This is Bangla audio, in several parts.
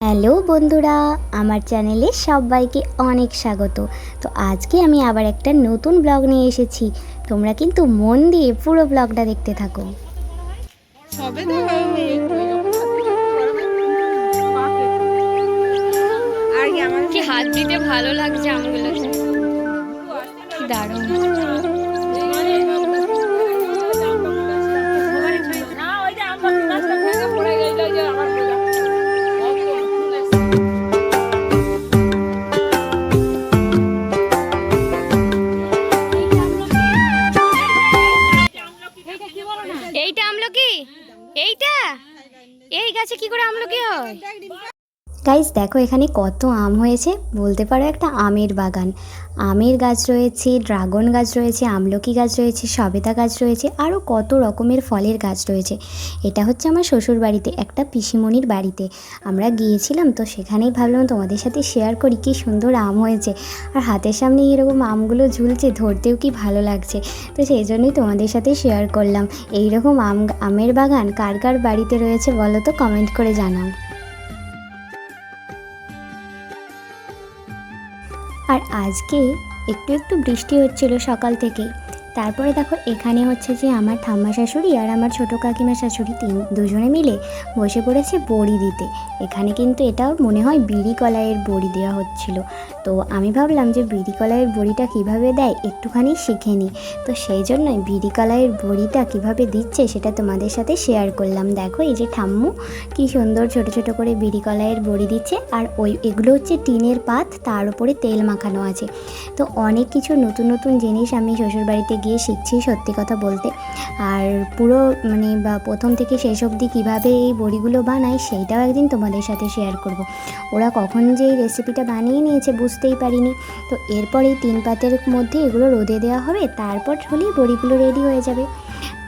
হ্যালো বন্ধুরা আমার চ্যানেলে সবাইকে অনেক স্বাগত। তো আজকে আমি আবার একটা নতুন ব্লগ নিয়ে এসেছি। তোমরা কিন্তু মন দিয়ে পুরো ব্লগটা দেখতে থাকো। আর কি হাত দিতে ভালো লাগছে আমগুলোতে কি দারুণ। করে আমলকি হয়? গাইজ দেখো এখানে কত আম হয়েছে। বলতে পারো একটা আমের বাগান। আমের গাছ রয়েছে, ড্রাগন গাছ রয়েছে, আমলকি গাছ রয়েছে সবেদা গাছ রয়েছে আরও কত রকমের ফলের গাছ রয়েছে। এটা হচ্ছে আমার শ্বশুর বাড়িতে একটা পিসিমণির বাড়িতে। আমরা গিয়েছিলাম তো সেখানেই ভাবলাম তোমাদের সাথে শেয়ার করি, কি সুন্দর আম হয়েছে। আর হাতের সামনে এরকম আমগুলো ঝুলছে, ধরতেও কি ভালো লাগছে। তো সেই জন্যই তোমাদের সাথে শেয়ার করলাম। এইরকম আম, আমের বাগান কার কার বাড়িতে রয়েছে বলো তো কমেন্ট করে জানাও। আর আজকে একটু একটু বৃষ্টি হচ্ছিল সকাল থেকে তারপরে দেখো, এখানে হচ্ছে যে আমার ঠাম্মা শাশুড়ি আর আমার ছোটো কাকিমা শাশুড়ি তিন দুজনে মিলে বসে পড়েছে বড়ি দিতে। এখানে কিন্তু এটাও মনে হয় বিড়ি কলাইয়ের বড়ি দেওয়া হচ্ছিল। তো আমি ভাবলাম যে বিড়ি কলাইয়ের বড়িটা কীভাবে দেয় একটুখানি শিখে নিই। তো সেই জন্যই বিড়ি কলাইয়ের বড়িটা কীভাবে দিচ্ছে সেটা তোমাদের সাথে শেয়ার করলাম। দেখো, এই যে ঠাম্মু কি সুন্দর ছোট ছোট করে বিড়ি কলাইয়ের বড়ি দিচ্ছে আর ওই এগুলো হচ্ছে টিনের পাত, তার উপরে তেল মাখানো আছে। তো অনেক কিছু নতুন নতুন জিনিস আমি শ্বশুরবাড়িতে গিয়ে শিখছি সত্যি কথা বলতে। আর পুরো মানে বা প্রথম থেকে শেষ অবধি কীভাবে এই বড়িগুলো বানায় সেইটাও একদিন তোমাদের সাথে শেয়ার করব। ওরা কখন যে এই রেসিপিটা বানিয়ে নিয়েছে বুঝতেই পারিনি। তো এরপর এই তিন পাতের মধ্যে এগুলো রোদে দেওয়া হবে, তারপর হলেই বড়িগুলো রেডি হয়ে যাবে।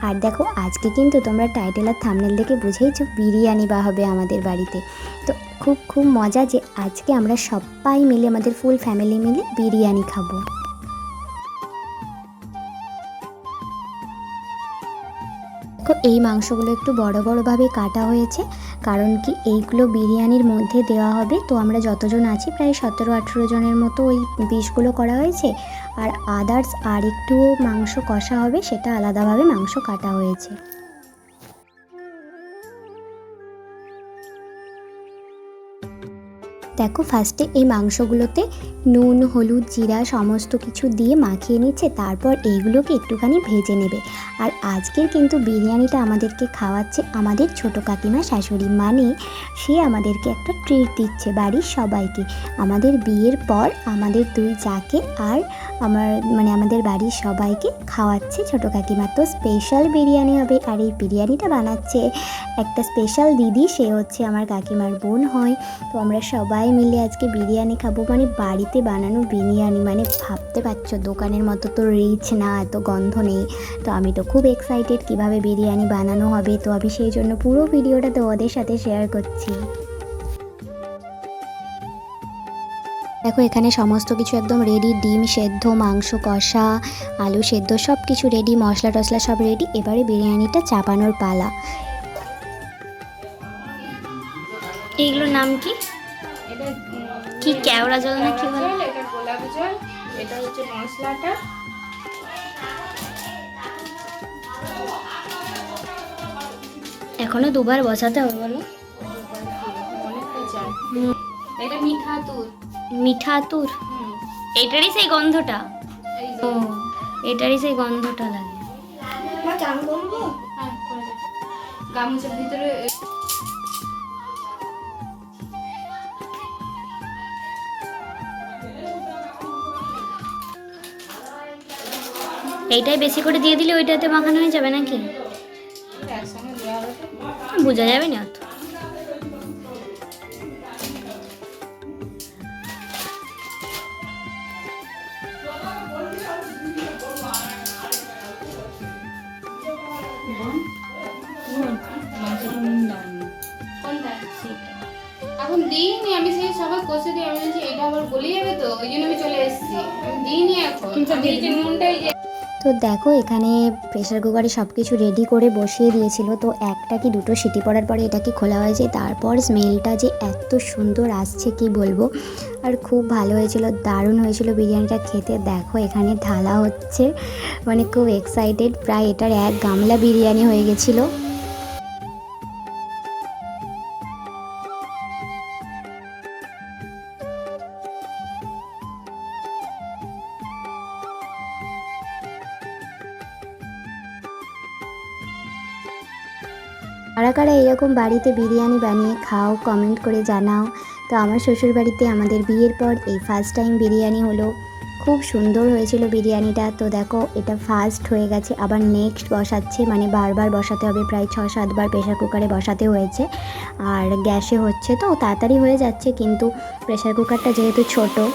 আর দেখো, আজকে কিন্তু তোমরা টাইটেল আর থামনেল দেখে বুঝেইছো বিরিয়ানি বা হবে আমাদের বাড়িতে। তো খুব খুব মজা যে আজকে আমরা সবাই মিলে, আমাদের ফুল ফ্যামিলি মিলে বিরিয়ানি খাব। এই মাংসগুলো একটু বড় বড়োভাবে কাটা হয়েছে, কারণ কি এইগুলো বিরিয়ানির মধ্যে দেওয়া হবে। তো আমরা যতজন আছি, প্রায় সতেরো আঠেরো জনের মতো ওই পিসগুলো করা হয়েছে। আর আদার্স আর একটু মাংস কষা হবে, সেটা আলাদাভাবে মাংস কাটা হয়েছে। দেখো ফার্স্টে এই মাংসগুলোতে নুন, হলুদ, জিরা সমস্ত কিছু দিয়ে মাখিয়ে নিচ্ছে, তারপর এইগুলোকে একটুখানি ভেজে নেবে। আর আজকের কিন্তু বিরিয়ানিটা আমাদেরকে খাওয়াচ্ছে আমাদের ছোট কাকিমা শাশুড়ি মানে সে আমাদেরকে একটা ট্রিট দিচ্ছে বাড়ির সবাইকে। আমাদের বিয়ের পর আমাদের দুই যাকে আর আমার মানে আমাদের বাড়ির সবাইকে খাওয়াচ্ছে ছোট কাকিমা। তো স্পেশাল বিরিয়ানি হবে আর এই বিরিয়ানিটা বানাচ্ছে একটা স্পেশাল দিদি, সে হচ্ছে আমার কাকিমার বোন হয়। তো আমরা সবাই মিলে আজকে বিরিয়ানি খাব। মানে বাড়িতে বানানো বিরিয়ানি মানে ভাবতে পারছ, দোকানের মতো তো রিচ না, এত গন্ধ নেই। তো আমি তো খুব এক্সাইটেড কীভাবে বিরিয়ানি বানানো হবে। তো আমি সেই জন্য পুরো ভিডিওটা তো ওদের সাথে শেয়ার করছি। দেখো, এখানে সমস্ত কিছু একদম রেডি ডিম সেদ্ধ, মাংস কষা, আলু সেদ্ধ সব কিছু রেডি মশলা টশলা সব রেডি এবারে বিরিয়ানিটা চাপানোর পালা। এইগুলোর নাম কি? কি কেওড়া জল না কি বলে এটা গোলাপ জল এটা হচ্ছে মশলাটা। এখনও দুবার বসাতে হবে বলো। এটা মিঠা তুর। মিঠা আতুর এটারই সেই গন্ধটা? ও এটারই সেই গন্ধটা লাগে। হ্যাঁ করে দে। গামুচার ভিতরে এইটাই বেশি করে দিয়ে দিলে ওইটাতে মাখানো হয়ে যাবে নাকি। বোঝা যাবে না অত। এখন দিইনি, আমি সেই সবাই কষে দিই আমি এটা আবার যাবে তো, ওই জন্য আমি চলে এসেছি। দিইনি এখন। তো দেখো, এখানে প্রেশার কুকারে সব কিছু রেডি করে বসিয়ে দিয়েছিল। তো একটা কি দুটো সিটি পড়ার পরে এটাকে খোলা হয়েছে? তারপর স্মেলটা যে এত সুন্দর আসছে, কি বলব? আর খুব ভালো হয়েছিল, দারুণ হয়েছিল বিরিয়ানিটা খেতে। দেখো, এখানে ঢালা হচ্ছে। মানে খুব এক্সাইটেড প্রায় এটার এক গামলা বিরিয়ানি হয়ে গেছিল। কারা কারা এরকম বাড়িতে বিরিয়ানি বানিয়ে খাও কমেন্ট করে জানাও। তো আমার শ্বশুর বাড়িতে আমাদের বিয়ের পর এই ফার্স্ট টাইম বিরিয়ানি হলো। খুব সুন্দর হয়েছিল বিরিয়ানিটা। তো দেখো, এটা ফার্স্ট হয়ে গেছে। আবার নেক্সট বসাচ্ছে মানে বারবার বসাতে হবে। প্রায় ছ সাতবার প্রেশার কুকারে বসাতে হয়েছে। আর গ্যাসে হচ্ছে তো, তাড়াতাড়ি হয়ে যাচ্ছে। কিন্তু প্রেশার কুকারটা যেহেতু ছোটো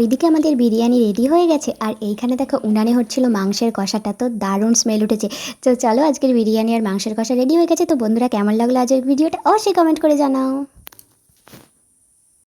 ওইদিকে আমাদের বিরিয়ানি রেডি হয়ে গেছে, আর এইখানে দেখো উনানে হচ্ছিল মাংসের কষাটা, তো দারুণ স্মেল উঠেছে। তো চলো আজকের বিরিয়ানি আর মাংসের কষা রেডি হয়ে গেছে, তো বন্ধুরা কেমন লাগল আজকের ভিডিওটা অবশ্যই কমেন্ট করে জানাও।